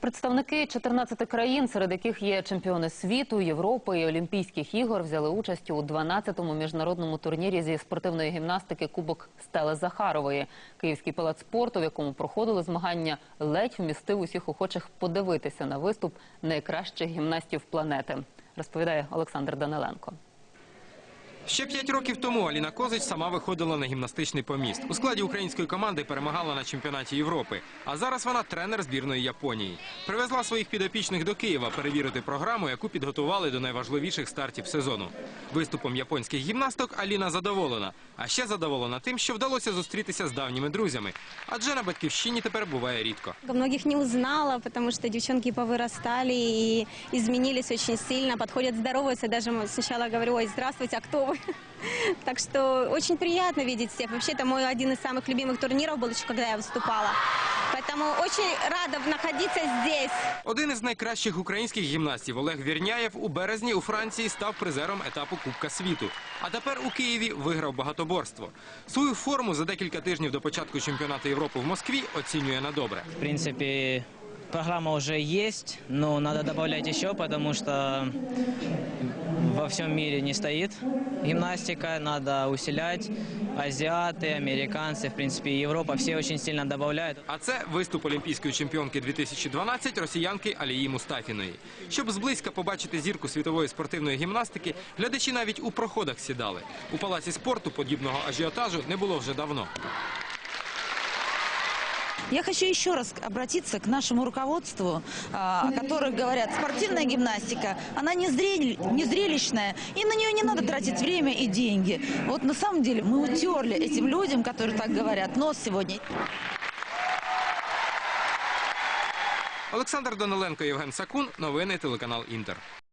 Представники 14 країн, серед яких є чемпіони світу, Європи і Олімпійських ігор, взяли участь у 12-му міжнародному турнірі зі спортивної гімнастики Кубок Стели Захарової. Київський палац спорту, в якому проходили змагання, ледь вмістив усіх охочих подивитися на виступ найкращих гімнастів планети. Розповідає Олександр Даниленко. Ще п'ять років тому Аліна Козич сама виходила на гімнастичний поміст. У складі української команди перемагала на чемпіонаті Європи. А зараз вона тренер збірної Японії. Привезла своїх підопічних до Києва перевірити програму, яку підготували до найважливіших стартів сезону. Виступом японських гімнасток Аліна задоволена. А ще задоволена тим, що вдалося зустрітися з давніми друзями. Адже на батьківщині тепер буває рідко. Многих не узнала, потому что девчонки повырастали и изменились очень сильно, подходят, здороваются. Даже м- сначала говорю, ой, здравствуйте, а кто вы? Так что очень приятно видеть всех. Вообще, это мой один из самых любимых турниров был еще, когда я выступала. Поэтому очень рада находиться здесь. Один із найкращих українських гімнастів Олег Вірняєв у березні у Франції став призером етапу Кубка світу. А тепер у Києві виграв багатоборство. Свою форму за декілька тижнів до початку чемпіонату Європи в Москві оцінює на добре. В принципе, программа уже есть, но надо добавлять еще, потому что во всем мире не стоит гимнастика, надо усилять. Азиаты, американцы, в принципе, и Европа, все очень сильно добавляют. А це виступ олімпійської чемпіонки 2012 росіянки Алії Мустафіної. Щоб зблизька побачити зірку світової спортивної гімнастики, глядачі навіть у проходах сідали. У палаці спорту подібного ажіотажу не було вже давно. Я хочу еще раз обратиться к нашему руководству, а, о которых говорят, спортивная гимнастика, она не, зрелищная, и на нее не надо тратить время и деньги. Вот на самом деле мы утерли этим людям, которые так говорят, нос сегодня. Олександр Даниленко, Євген Сакун. Новини телеканал Інтер.